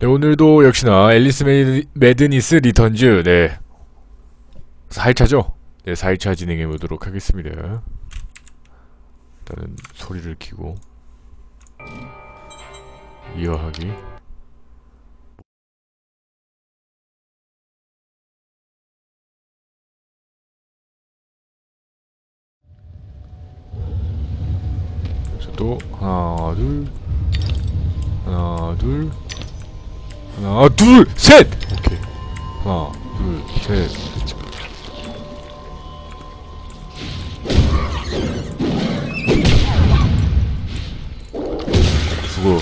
네, 오늘도 역시나 앨리스 메- 매드니스 리턴즈, 네. 4일차죠? 네, 4일차 진행해 보도록 하겠습니다. 일단은 소리를 키고. 이어하기. 또, 하나, 둘. 하나, 둘. 하나, 둘, 셋! 오케이. 하나, 둘, 셋. 죽어.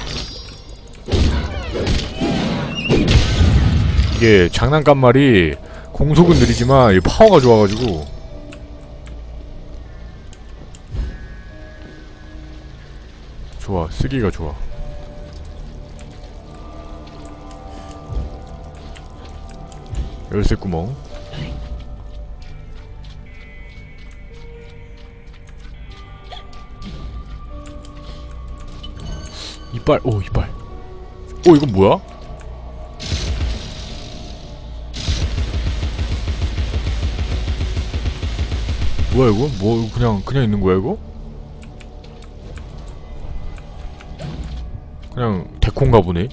이게 장난감 말이 공속은 느리지만 이 파워가 좋아가지고 좋아 쓰기가 좋아 열쇠 구멍 이빨 오 이빨 오 이건 뭐야? 뭐야 이거? 뭐 그냥 그냥 있는 거야 이거? 그냥 데콘가 보네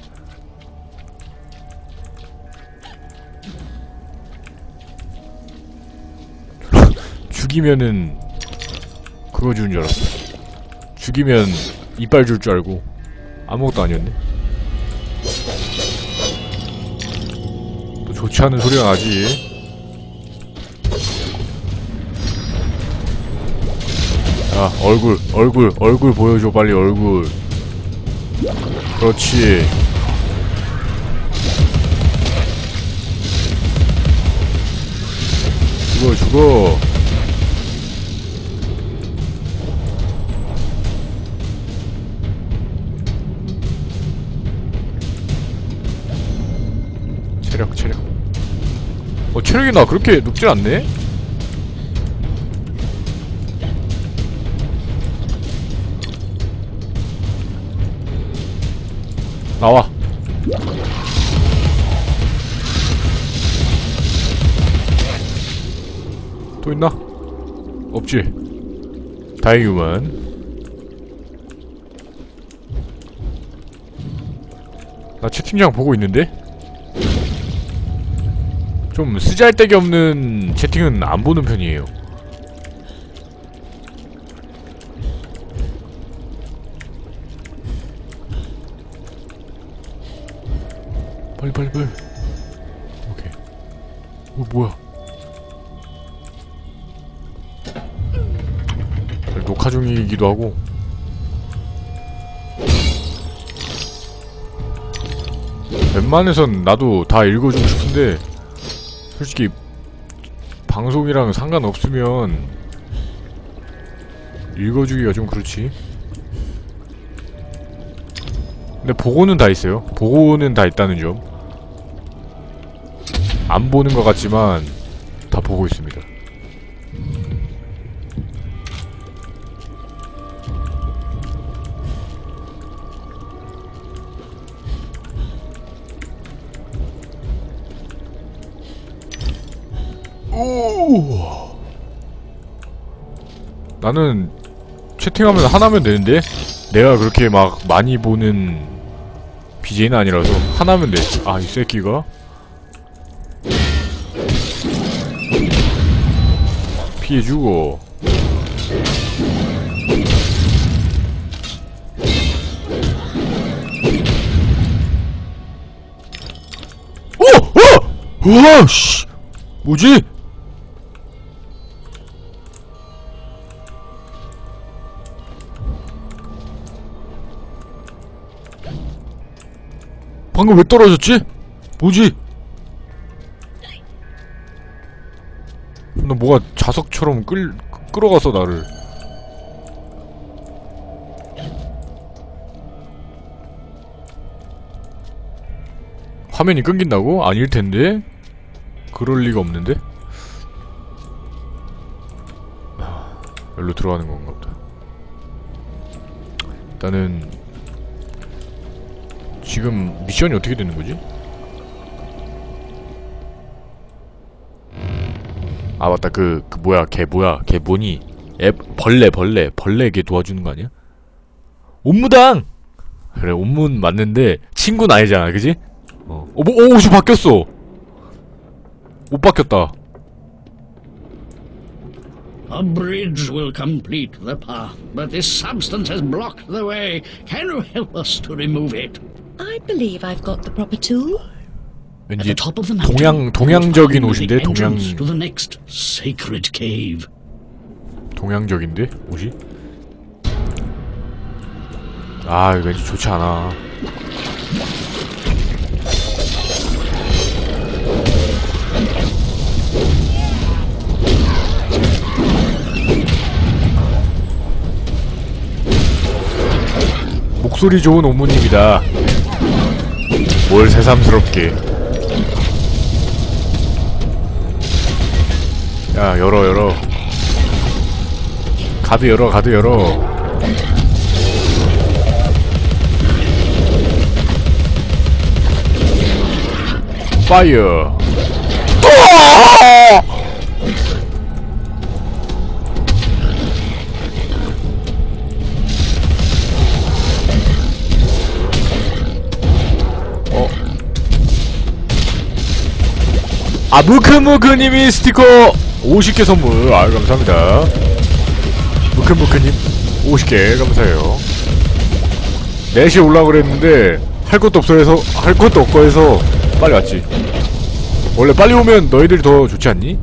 죽이면은 그거 주는 줄 알았어. 죽이면 이빨 줄 줄 알고 아무것도 아니었네. 또 좋지 않은 소리가 나지. 야 얼굴 얼굴 얼굴 보여줘 빨리 얼굴. 그렇지. 죽어 죽어 체력이 나 그렇게 높진 않네? 나와 또 있나? 없지 다행이구만 나 채팅창 보고 있는데? 좀 쓰잘데기 없는 채팅은 안 보는 편이에요. 빨리 빨리 빨리. 오케이. 어 뭐야? 녹화 중이기도 하고. 웬만해선 나도 다 읽어주고 싶은데 솔직히 방송이랑 상관없으면 읽어주기가 좀 그렇지. 근데 보고는 다 있어요. 보고는 다 있다는 점. 안 보는 것 같지만 다 보고 있습니다. 오! 나는 채팅하면 하나면 되는데 내가 그렇게 막 많이 보는 BJ는 아니라서 하나면 돼. 아, 이 새끼가? 피해주고 오! 오! 우와 씨 뭐지? 방금 왜 떨어졌지? 뭐지? 너 뭐가 자석처럼 끌, 끌어가서 나를 화면이 끊긴다고? 아닐 텐데? 그럴 리가 없는데? 아, 여기로 들어가는 건가 보다 일단은 지금 미션이 어떻게 되는 거지? 아 맞다 그, 그 뭐야 걔 뭐야 걔 뭐니 애 벌레 벌레 벌레 걔 도와주는 거 아니야? 옴무당! 그래 옴문 맞는데 친구는 아니잖아 그지? 어, 어 뭐, 오, 옷이 바뀌었어! 옷 바뀌었다 A bridge will complete the path, but this substance has blocked the way. Can you help us to remove it? I believe I've got the proper tool. 왠지 the top of the mountain, 동양 동양적인 옷인데 동양. 동양적인데 옷이? 아 왠지 좋지 않아 목소리 좋은 오무님이다 뭘 새삼스럽게. 야 열어 열어. 가드 열어 가드 열어. 파이어 아 무크무크님이 스티커 50개 선물 아유 감사합니다 무크무크님 50개 감사해요 4시에 올라 그랬는데 할 것도 없어 해서 할 것도 없고 해서 빨리 왔지 원래 빨리 오면 너희들이 더 좋지 않니?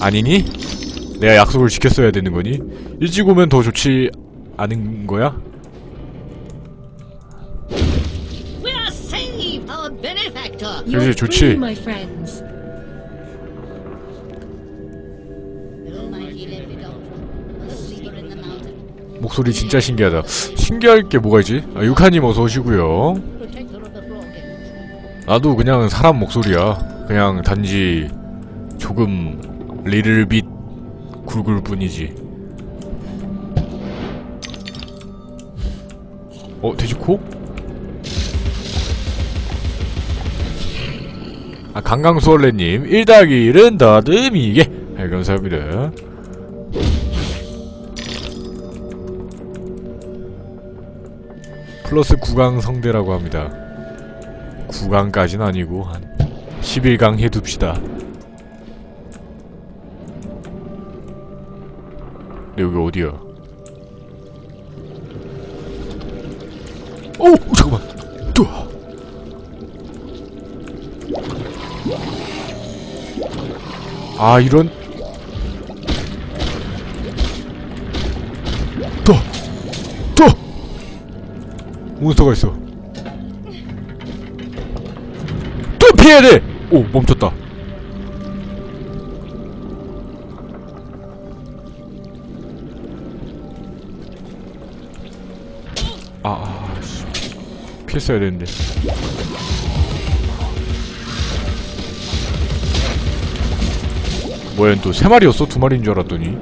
아니니? 내가 약속을 지켰어야 되는 거니? 일찍 오면 더 좋지 않은 거야? 그렇지, 좋지. 목소리 진짜 신기하다 신기할 게 뭐가 있지? 아, 유카님 어서 오시고요. 나도 그냥 사람 목소리야. 그냥 단지 조금 리를빗 굵을 뿐이지. 어, 돼지코? 아, 강강수월래님, 1 더하기 1은 더듬이게. 네, 감사합니다. 플러스 9강 성대라고 합니다. 9강까지는 아니고 한 11강 해둡시다. 근데 여기 어디야? 아 이런 또! 또! 몬스터가 있어 또 피해야 돼! 오, 멈췄다. 아, 아, 씨. 피했어야 되는데. 뭐야, 또 세 마리였어? 두 마리인 줄 알았더니.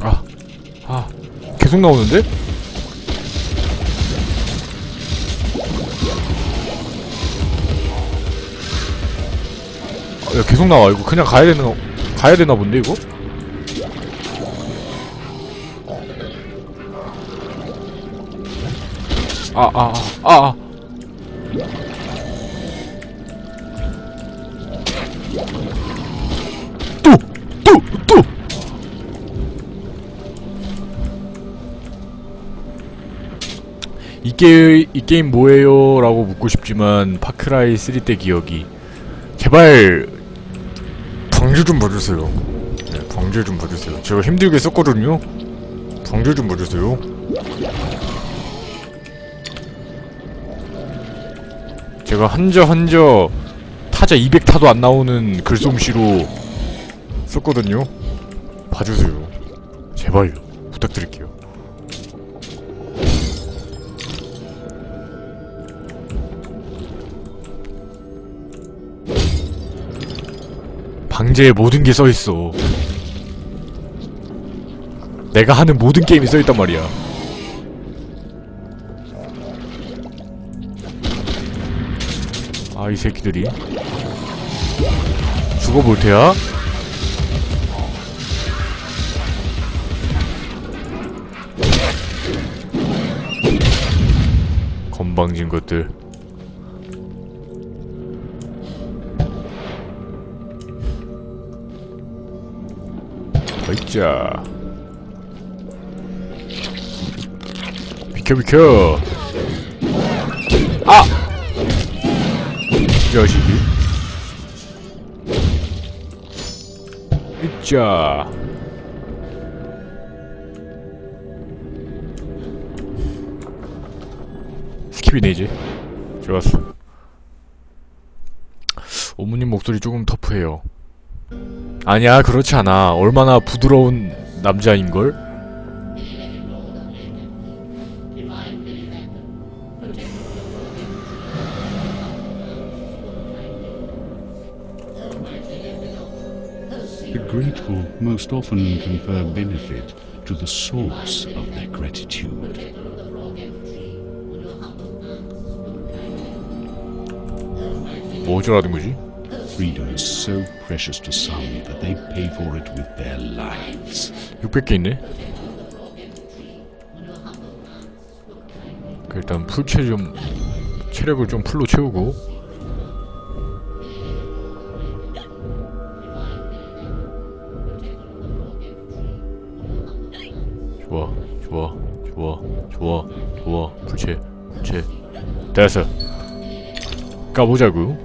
아, 아, 계속 나오는데? 야, 계속 나와. 이거 그냥 가야 되는, 가야 되나 본데, 이거? 아, 아, 아, 아, 아. 또! 게, 이 게임 뭐예요? 라고 묻고 싶지만 파크라이 3 때 기억이. 제발 방주 좀 봐주세요. 네, 방주 좀 봐주세요. 제가 힘들게 썼거든요? 방주 좀 봐주세요. 제가 한저 한저 타자 200 타도 안 나오는 글솜씨로 썼거든요? 봐주세요. 제발요 부탁드릴게요 방제에 모든 게 써있어. 내가 하는 모든 게임이 써있단 말이야. 아 이 새끼들이. 죽어볼 테야? 건방진 것들 어이짜 비켜 비켜. 아! 이 자식이. 이짜 스킵이네 이제 좋았어. 어머님 목소리 조금 터프해요 아니야 그렇지 않아 얼마나 부드러운 남자인걸? The grateful most often confer benefit to the source of their gratitude. 뭐 어쩌라는 거지? Freedom is so precious to some that they pay for it with their lives. 600개 있네 그 일단 풀체 좀 체력을 좀 풀로 채우고 좋아 좋아 좋아 좋아 좋아 풀체 풀체 됐어 까보자구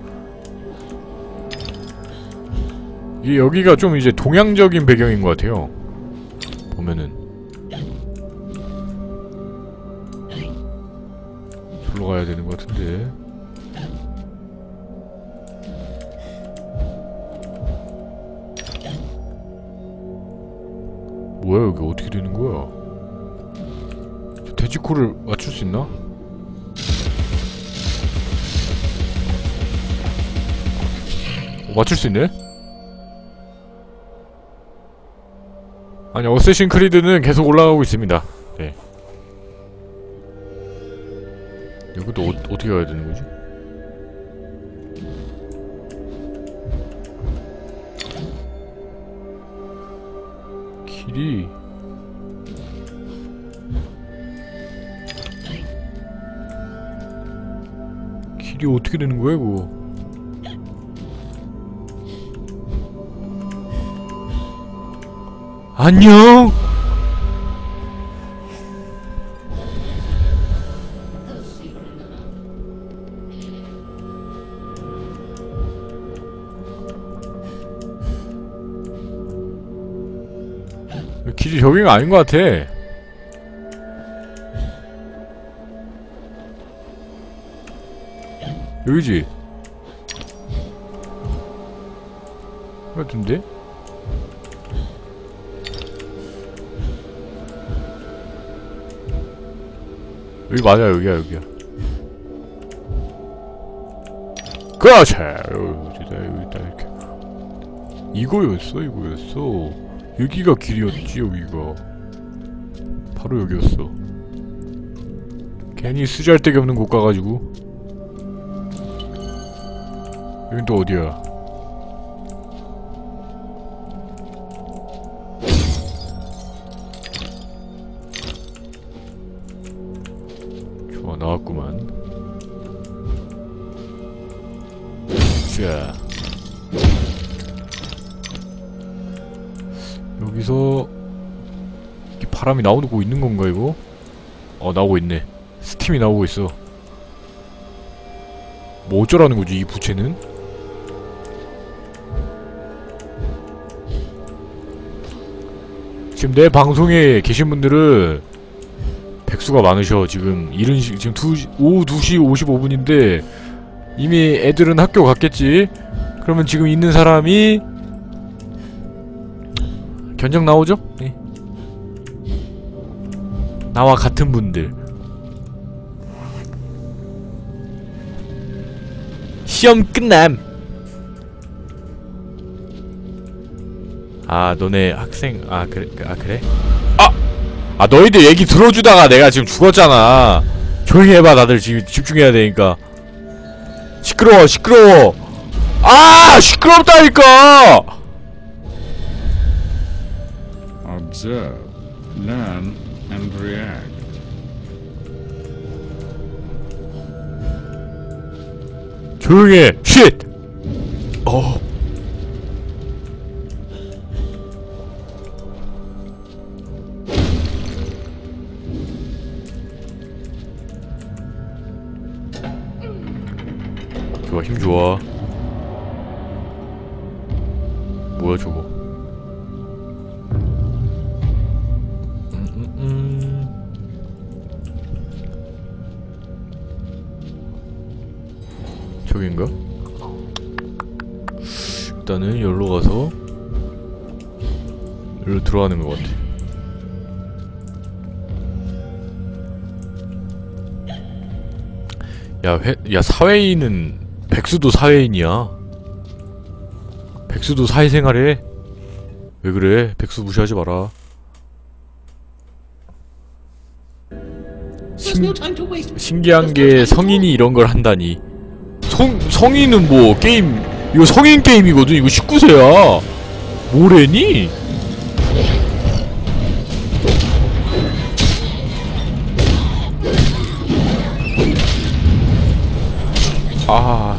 이 여기가 좀 이제 동양적인 배경인 것 같아요 보면은 저로 가야 되는 것 같은데 뭐야 여기 어떻게 되는 거야 저 돼지코를 맞출 수 있나? 어, 맞출 수 있네? 아니 어쌔신 크리드는 계속 올라가고 있습니다. 네. 여기도 어, 어떻게 가야 되는 거지? 길이. 길이 어떻게 되는 거야 이거 안녕. 길이 저기가 아닌 것 같아. 여기지? 같은데? 여기 맞아 여기야 여기야. 그렇지! 여기다 여기다 이렇게 이거였어 이거였어. 여기가 길이었지 여기가. 바로 여기였어. 괜히 쓰잘데기 없는 곳 가가지고. 여긴 또 어디야 나왔구만 자 여기서 이게 바람이 나오고 있는 건가 이거? 어 나오고 있네 스팀이 나오고 있어 뭐 어쩌라는 거지 이 부채는? 지금 내 방송에 계신 분들은 백수가 많으셔. 지금 이른 시 지금 2시, 오후 2시 55분인데 이미 애들은 학교 갔겠지? 그러면 지금 있는 사람이 견적 나오죠? 네. 나와 같은 분들. 시험 끝남. 아 너네 학생 아 그래 아 그래 아아 너희들 얘기 들어주다가 내가 지금 죽었잖아. 조용히 해봐 다들 지금 집중해야 되니까. 시끄러워 시끄러워. 아 시끄럽다니까! Observe, learn, and react. 조용해. 쉿 어. 힘 좋아 뭐야 저거 음, 음, 음. 저긴가? 일단은 여기로 가서 여기로 들어가는 것 같아 야, 회, 야 사회인은 백수도 사회인이야 백수도 사회생활해 왜 그래 백수 무시하지 마라 waste. 신기한 게 성인이 이런 걸 한다니. 성 성인은 뭐 게임 이거 성인 게임이거든. 이거 19세야. 뭐래니? 아.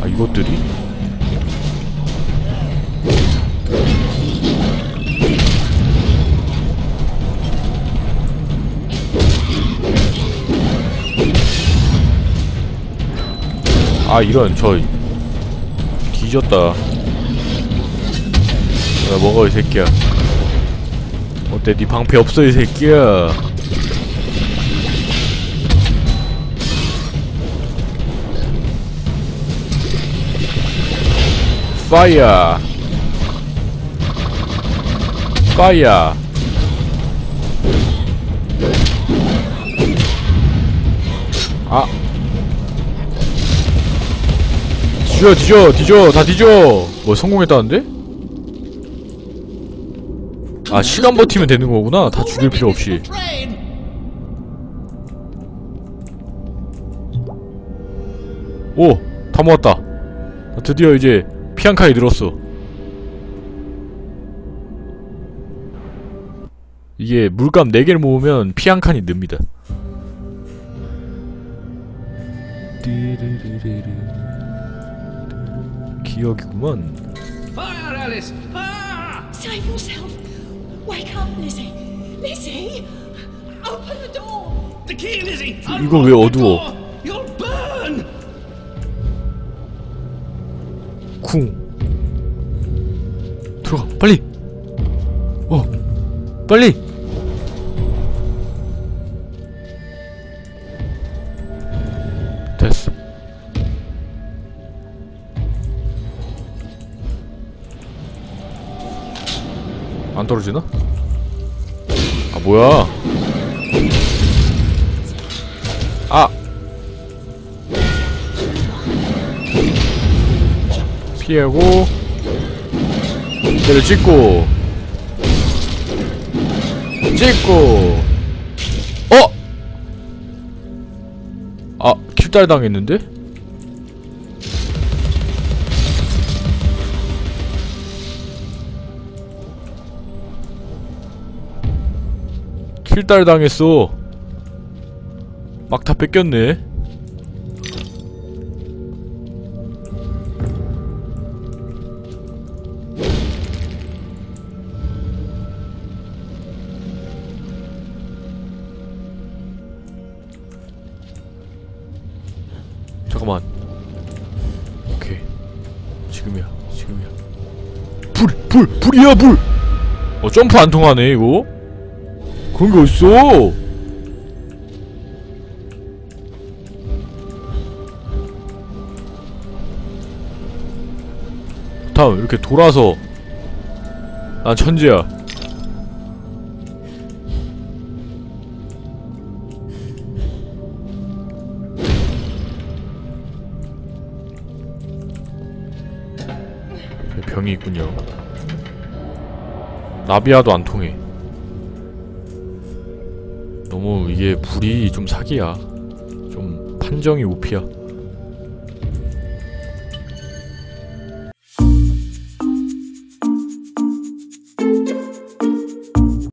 아 이것들이? 아 이런 저 뒤졌다 야 먹어 이 새끼야 어때 네 방패 없어 이 새끼야 파이어 파이어 아 뒤져 뒤져 뒤져 다 뒤져 뭐 성공했다는데? 아 시간 버티면 되는 거구나 다 죽일 필요 없이. 오! 다 모았다 나 드디어 이제 피한 칸이 늘었어 이게 물감 4개를 모으면 피 한 칸이 늡니다. 기억이구먼! 이거 왜 어두워? 쿵. 들어가. 빨리. 어. 빨리. 됐어. 안 떨어지나? 아 뭐야 피하고 얘를 찍고 찍고 어? 아 킬달 당했는데? 킬달 당했어 막 다 뺏겼네 불! 불이야 불! 어 점프 안 통하네 이거 그런 게 어딨어 다음 이렇게 돌아서 난 천재야 나비아도 안 통해. 너무 이게 불이 좀 사기야. 좀 판정이 오피야.